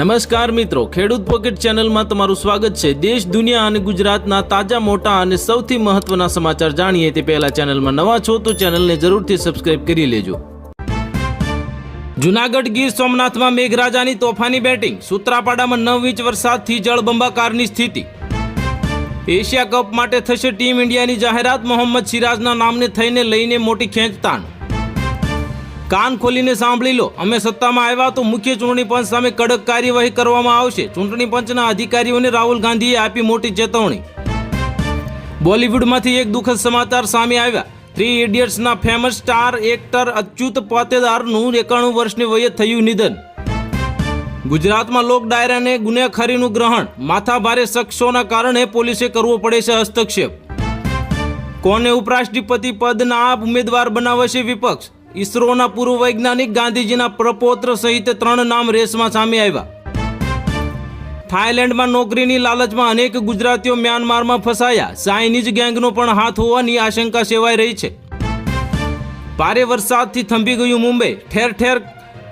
નમસ્કાર મિત્રો, ખેડૂત પોકેટ ચેનલમાં તમારું સ્વાગત છે. દેશ, દુનિયા અને ગુજરાતના તાજા, મોટા અને સૌથી મહત્વના સમાચાર જાણીએ તે પહેલા ચેનલમાં નવા છો તો ચેનલને જરૂરથી સબસ્ક્રાઇબ કરી લેજો. જુનાગઢ ગીર સોમનાથમાં મેઘરાજાની તોફાની બેટિંગ. સુત્રાપાડામાં નવ ઇંચ વરસાદથી જળબંબાકારની સ્થિતિ. એશિયા કપ માટે થશે ટીમ ઇન્ડિયાની જાહેરાત. મોહમ્મદ સિરાજના નામને થઈને લઈને મોટી ખેંચતાણ. કાન ખોલીને સાંભળી લો. અમે સત્તામાં આવ્યા તો મુખ્ય ચૂંટણી પંચ સામે કડક કાર્યવાહી કરવામાં આવશે. ચૂંટણી પંચના અધિકારીઓને રાહુલ ગાંધીએ આપી મોટી ચેતવણી. બોલિવૂડમાંથી એક દુઃખદ સમાચાર સામે આવ્યા. થ્રી ઇડિયટ્સના ફેમસ સ્ટાર એક્ટર અચ્યુત પાતેદારનું એકાણું વર્ષની વયે થયું નિધન. ગુજરાતમાં લોક ડાયરાને ગુનેખોરીનું ગ્રહણ. માથાભારે શખ્સોના કારણે પોલીસે કરવો પડે છે હસ્તક્ષેપ. કોને ઉપરાષ્ટ્રપતિ પદના ઉમેદવાર બનાવશે વિપક્ષ? ઈસરોના પૂર્વ વૈજ્ઞાનિક ગાંધીજીના પ્રપોત્ર સહિત ત્રણ નામ રેસમાં સામે આવ્યા. થાઈલેન્ડમાં નોકરીની લાલચમાં અનેક ગુજરાતીઓ મ્યાનમારમાં ફસાયા. ચાઇનીઝ ગેંગનો પણ હાથ હોવાની આશંકા સેવાઈ રહી છે. ભારે વરસાદથી થંભી ગયું મુંબઈ. ઠેર ઠેર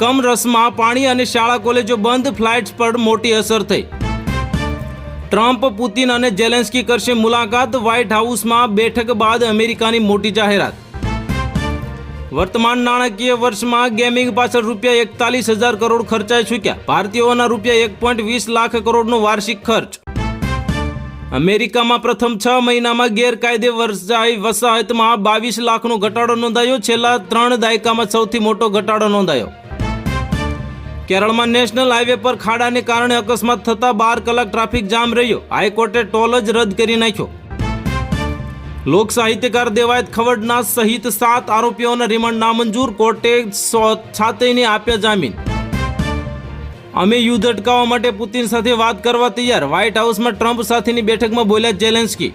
કમરસમાં પાણી અને શાળા કોલેજો બંધ, ફ્લાઇટ્સ પર મોટી અસર થઈ. ટ્રમ્પ, પુતિન અને જેલેન્સ્કી કરશે મુલાકાત. વ્હાઇટ હાઉસમાં બેઠક બાદ અમેરિકાની મોટી જાહેરાત. વર્તમાન નાણાકીય વર્ષમાં ગેમિંગ પાછળ રૂપિયા એકતાલીસ હજાર કરોડ ખર્ચાઈ ચૂક્યા. ભારતીયોના રૂપિયા એક પોઈન્ટ વીસ લાખ કરોડનો વાર્ષિક ખર્ચ. અમેરિકામાં પ્રથમ છ મહિનામાં ગેરકાયદે વરસાઈ વસાહતમાં બાવીસ લાખનો ઘટાડો નોંધાયો. છેલ્લા ત્રણ દાયકામાં સૌથી મોટો ઘટાડો નોંધાયો. કેરળમાં નેશનલ હાઈવે પર ખાડાને કારણે અકસ્માત થતા બાર કલાક ટ્રાફિક જામ રહ્યો. હાઈકોર્ટે ટોલ જ રદ કરી નાખ્યો. લોક સાહિત્યકાર દેવાયત ખવડના સહિત સાત આરોપીઓના રિમાન્ડ નામંજૂર કોર્ટે છાતેને આપ્યા જામીન. અમે યુદ્ધ અટકાવવા માટે પુતિન સાથે વાત કરવા તૈયાર. વ્હાઇટ હાઉસમાં ટ્રમ્પ સાથેની બેઠકમાં બોલ્યા જેલેન્સ્કી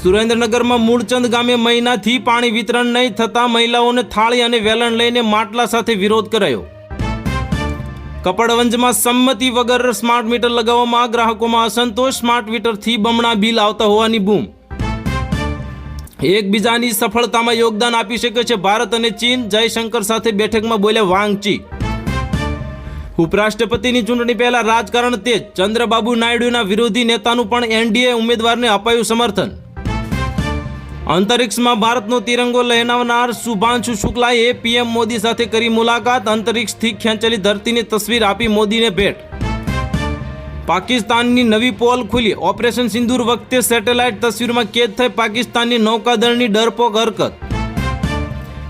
સુરેન્દ્રનગરમાં મૂળચંદ ગામે મહિનાથી પાણી વિતરણ નહીં થતા મહિલાઓને થાળી અને વેલણ લઈને માટલા સાથે વિરોધ કરાયો. કપડવંજમાં સંમતિ વગર સ્માર્ટ મીટર લગાવવામાં ગ્રાહકોમાં અસંતોષ. સ્માર્ટ મીટરથી બમણા બિલ આવતા હોવાની બૂમ. એકબીજાની સફળતામાં યોગદાન આપી શકે છે. ભારત અને ચીન જયશંકર સાથે બેઠકમાં બોલ્યા વાંગચી. ઉપરાષ્ટ્રપતિની ચૂંટણી પહેલા રાજકારણ તેજ. ચંદ્રબાબુ નાયડુના વિરોધી નેતાનું પણ એનડીએ ઉમેદવારને અપાયું સમર્થન. અંતરિક્ષમાં ભારતનો તિરંગો લહેરાવનાર શુભાંશુ શુક્લાએ પીએમ મોદી સાથે કરી મુલાકાત. અંતરિક્ષથી ખેંચેલી ધરતીની તસવીર આપી મોદીને ભેટ. પાકિસ્તાનની નવી પોલ ખુલી. ઓપરેશન સિંદૂર વખતે સેટેલાઇટ તસવીરમાં કેદ થઈ પાકિસ્તાનની નૌકાદળની ડરપોક હરકત.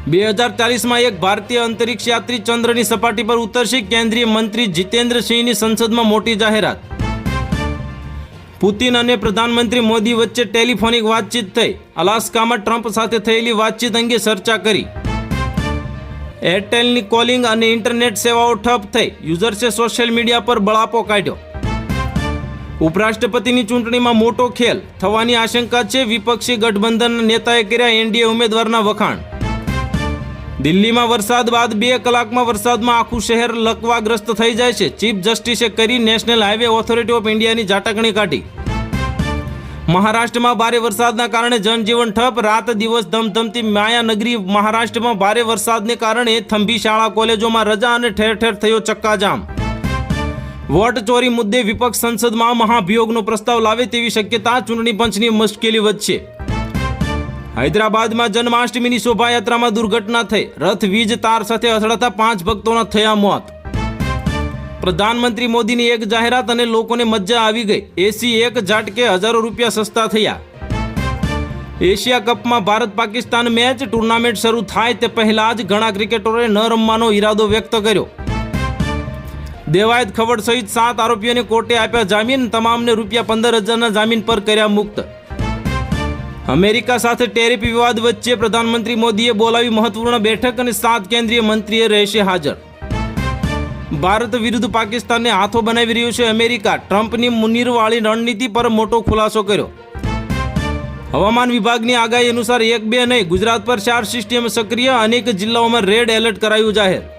બે હજાર ચાલીસમાં એક ભારતીય અંતરિક્ષ યાત્રી ચંદ્રની સપાટી પર ઉતરશે. કેન્દ્રીય મંત્રી જીતેન્દ્રસિંહની સંસદમાં મોટી જાહેરાત. પુતિન અને પ્રધાનમંત્રી મોદી વચ્ચે ટેલિફોનિક વાતચીત થઈ. અલાસ્કામાં ટ્રમ્પ સાથે થયેલી વાતચીત અંગે ચર્ચા કરી. એરટેલની કોલિંગ અને ઇન્ટરનેટ સેવાઓ ઠપ થઈ. યુઝર્સે સોશિયલ મીડિયા પર બળાપો કાઢ્યો. ઉપરાષ્ટ્રપતિની ચૂંટણીમાં મોટો ખેલ થવાની આશંકા છે. વિપક્ષી ગઠબંધનના નેતાએ કર્યા એનડીએ ઉમેદવારના વખાણ. દિલ્હીમાં વરસાદ બાદ બે કલાકમાં વરસાદમાં આખું શહેર લકવાગ્રસ્ત થઈ જાય છે. ચીફ જસ્ટિસે કરી નેશનલ હાઈવે ઓથોરિટી ઓફ ઇન્ડિયાની ઝાટકણી કાઢી. મહારાષ્ટ્રમાં ભારે વરસાદના કારણે જનજીવન ઠપ. રાત દિવસ ધમધમતી માયાનગરી મહારાષ્ટ્રમાં ભારે વરસાદને કારણે થંભી શાળા, કોલેજોમાં રજા અને ઠેર ઠેર થયો ચક્કાજામ. વોટ ચોરી મુદ્દે વિપક્ષ સંસદમાં મહાભિયોગનો પ્રસ્તાવ લાવે તેવી શક્યતા ચૂંટણી પંચની મુશ્કેલી વધશે. હૈદરાબાદમાં જન્માષ્ટમીની શોભાયાત્રામાં દુર્ઘટના થઈ. રથ, વીજ, તાર સાથે અથડાતા પાંચ ભક્તોના થયા મોત. પ્રધાનમંત્રી મોદીની એક જાહેરાત અને લોકોને મજા આવી ગઈ. એસી એક ઝાટકે હજારો રૂપિયા સસ્તા થયા. એશિયા કપમાં ભારત પાકિસ્તાન મેચ ટુર્નામેન્ટ શરૂ થાય તે પહેલા જ ઘણા ક્રિકેટરોએ ન રમવાનો ઈરાદો વ્યક્ત કર્યો. દેવાયત ખવડ સહિત સાત આરોપીઓને કોર્ટે આપ્યા જામીન, તમામને રૂપિયા પંદર હજારના જામીન પર કર્યા મુક્ત. અમેરિકા સાથે ટેરિફ વિવાદ વચ્ચે પ્રધાનમંત્રી મોદીએ બોલાવી મહત્વપૂર્ણ બેઠક અને સાત કેન્દ્રીય મંત્રીએ રહેશે હાજર. ભારત વિરુદ્ધ પાકિસ્તાનને હાથો બનાવી રહ્યું છે અમેરિકા. ટ્રમ્પની મુનિરવાળી રણનીતિ પર મોટો ખુલાસો કર્યો. હવામાન વિભાગની આગાહી અનુસાર એક બે નહીં, ગુજરાત પર ચાર સિસ્ટમ સક્રિય, અનેક જિલ્લાઓમાં રેડ એલર્ટ કરાયું જાહેર.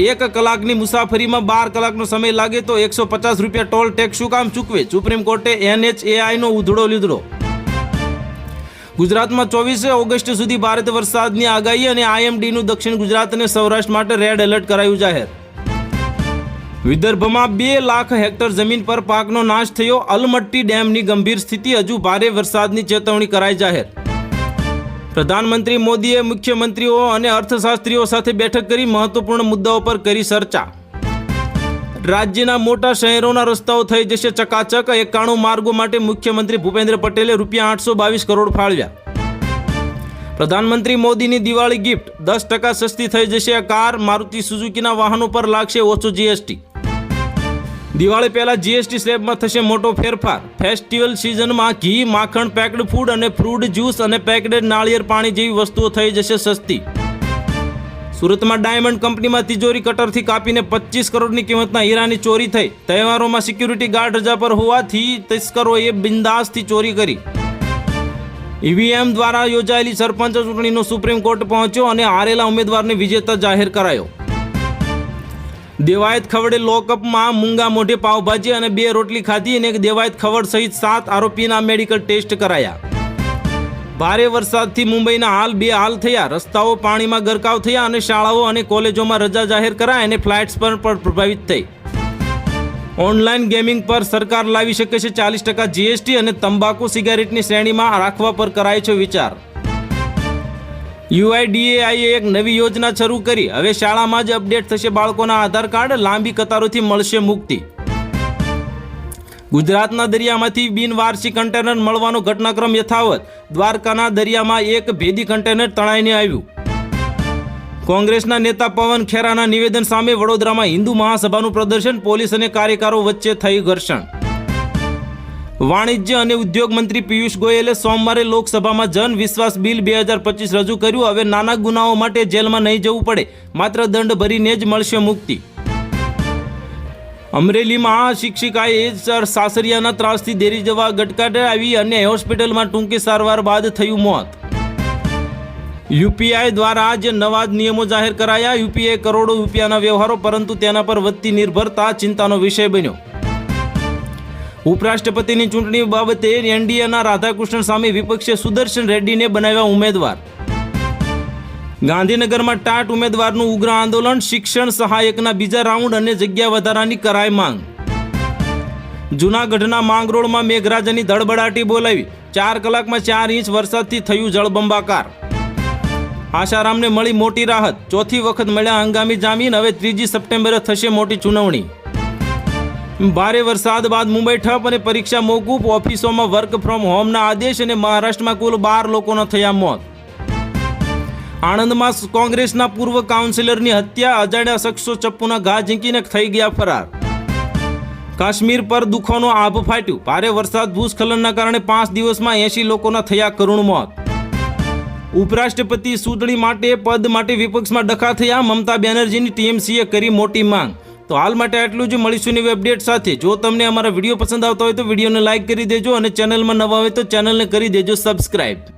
એક કલાકની મુસાફરીમાં બાર કલાકનો સમય લાગે તો એકસો પચાસ રૂપિયા ટોલ ટેક્સ શું કામ ચૂકવે? સુપ્રીમ કોર્ટે એનએચએઆઈનો ઉધડો લીધડો. ગુજરાતમાં ચોવીસે ઓગસ્ટ સુધી ભારે વરસાદની આગાહી અને આઈએમડીનું દક્ષિણ ગુજરાત અને સૌરાષ્ટ્ર માટે રેડ એલર્ટ કરાયું જાહેર. વિદર્ભમાં બે લાખ હેક્ટર જમીન પર પાકનો નાશ થયો. અલમટ્ટી ડેમની ગંભીર સ્થિતિ, હજુ ભારે વરસાદની ચેતવણી કરાઈ જાહેર. પ્રધાનમંત્રી મોદીએ મુખ્યમંત્રીઓ અને અર્થશાસ્ત્રીઓ સાથે બેઠક કરી મહત્વપૂર્ણ મુદ્દાઓ પર કરી ચર્ચા. રાજ્યના મોટા શહેરોના રસ્તાઓ થઈ જશે ચકાચક. એકાણું માર્ગો માટે મુખ્યમંત્રી ભૂપેન્દ્ર પટેલે રૂપિયા આઠસો બાવીસ કરોડ ફાળવ્યા. પ્રધાનમંત્રી મોદીની દિવાળી ગિફ્ટ. દસ ટકા સસ્તી થઈ જશે કાર. મારુતિ સુઝુકીના વાહનો પર લાગશે ઓછો જીએસટી દિવાળી પહેલા જીએસટી સ્લેબમાં થશે મોટો ફેરફાર. ફેસ્ટિવલ સિઝનમાં ઘી, માખણ પેકડ ફૂડ અને ફ્રૂટ જ્યુસ અને પેક્ડ નાળિયેર પાણી જેવી વસ્તુઓ થઈ જશે સસ્તી. સુરતમાં ડાયમંડ કંપનીમાં તિજોરી કટરથી કાપીને પચીસ કરોડની કિંમતના હીરાની ચોરી થઈ. તહેવારોમાં સિક્યુરિટી ગાર્ડ રજા પર હોવાથી તસ્કરોએ બિંદાસથી ચોરી કરી. ઈવીએમ દ્વારા યોજાયેલી સરપંચ ચૂંટણીનો સુપ્રીમ કોર્ટ પહોંચ્યો અને હારેલા ઉમેદવારને વિજેતા જાહેર કરાયો. દેવાયત ખવડે લોકઅપમાં મૂંગા મોઢે પાવભાજી અને બે રોટલી ખાધી અને દેવાયત ખવડ સહિત સાત આરોપીના મેડિકલ ટેસ્ટ કરાયા. ભારે વરસાદથી મુંબઈના હાલ બે હાલ થયા. રસ્તાઓ પાણીમાં ગરકાવ થયા અને શાળાઓ અને કોલેજોમાં રજા જાહેર કરાય અને ફ્લાઇટ્સ પર પણ પ્રભાવિત થઈ. ઓનલાઈન ગેમિંગ પર સરકાર લાવી શકે છે ચાલીસ ટકા જીએસટી અને તંબાકુ સિગારેટની શ્રેણીમાં રાખવા પર કરાય છે વિચાર. યુઆઈડીએઆઈએ એક નવી યોજના શરૂ કરી. હવે શાળામાં જ અપડેટ થશે બાળકોના આધાર કાર્ડ. લાંબી કતારોથી મળશે મુક્તિ. ગુજરાતના દરિયામાંથી બિનવારસી કન્ટેનર મળવાનો ઘટનાક્રમ યથાવત. દ્વારકાના દરિયામાં એક ભેદી કન્ટેનર તણાઈને આવ્યું. કોંગ્રેસના નેતા પવન ખેરાના નિવેદન સામે વડોદરામાં હિન્દુ મહાસભાનું પ્રદર્શન. પોલીસ અને કાર્યકરો વચ્ચે થઈ ઘર્ષણ. વાણિજ્ય અને ઉદ્યોગ મંત્રી પિયુષ ગોયલે સોમવારે લોકસભામાં જન વિશ્વાસ બિલ બે હજાર પચીસ રજૂ કર્યું. હવે નાના ગુનાઓ માટે જેલમાં નહીં જવું પડે. માત્ર દંડ ભરીને જ મળશે મુક્તિ. અમરેલીમાં આ શિક્ષિકાએ સર સાસરિયાના ત્રાસથી દેરી જવા ગટકાટે આવી અને હોસ્પિટલમાં ટૂંકી સારવાર બાદ થયું મોત. યુપીઆઈ દ્વારા જે નવા જ નિયમો જાહેર કરાયા. યુપીઆઈ કરોડો રૂપિયાના વ્યવહારો, પરંતુ તેના પર વધતી નિર્ભરતા ચિંતાનો વિષય બન્યો. ઉપરાષ્ટ્રપતિની ચૂંટણી બાબતે એનડીએના રાધાકૃષ્ણન સામે વિપક્ષે સુદર્શન રેડ્ડીને બનાવ્યા ઉમેદવાર. ગાંધીનગરમાં ટાટ ઉમેદવારનું ઉગ્ર આંદોલન, શિક્ષણ સહાયકના બીજા રાઉન્ડ અને જગ્યા વધારાની કરાય માંગ. જૂનાગઢના માંગરોળમાં મેઘરાજાની ધડબડાટી બોલાવી, ચાર કલાકમાં ચાર ઇંચ વરસાદથી થયું જળબંબાકાર. આશારામને મળી મોટી રાહત, ચોથી વખત મળ્યા હંગામી જામીન, હવે ત્રીજી સપ્ટેમ્બરે થશે મોટી ચુનાવણી ભારે વરસાદ બાદ મુંબઈ ઠપ અને પરીક્ષા મોકૂફ. ઓફિસોમાં વર્ક ફ્રોમ હોમના આદેશ અને મહારાષ્ટ્રમાં કુલ બાર લોકોના થયા મોત. આણંદમાં કોંગ્રેસના પૂર્વ કાઉન્સિલરની હત્યા, અજાણ્યા શખ્સો ચપ્પુના ઘા ઝીંકીને થઈ ગયા ફરાર. કાશ્મીર પર દુઃખોનો આભ ફાટ્યું. ભારે વરસાદ ભૂસ્ખલનના કારણે પાંચ દિવસમાં એંશી લોકોના થયા કરુણ મોત. ઉપરાષ્ટ્રપતિ ચૂંટણી માટે, પદ માટે વિપક્ષમાં ડખા થયા. મમતા બેનર્જીની ટીએમસીએ કરી મોટી માંગ. તો હાલ માટે આટલું જ. મળીશું નવી અપડેટ સાથે. જો તમને અમારા વીડિયો પસંદ આવતા હોય તો વિડીયોને લાઇક કરી દેજો અને ચેનલમાં નવા હોય તો ચેનલને કરી દેજો સબસ્ક્રાઇબ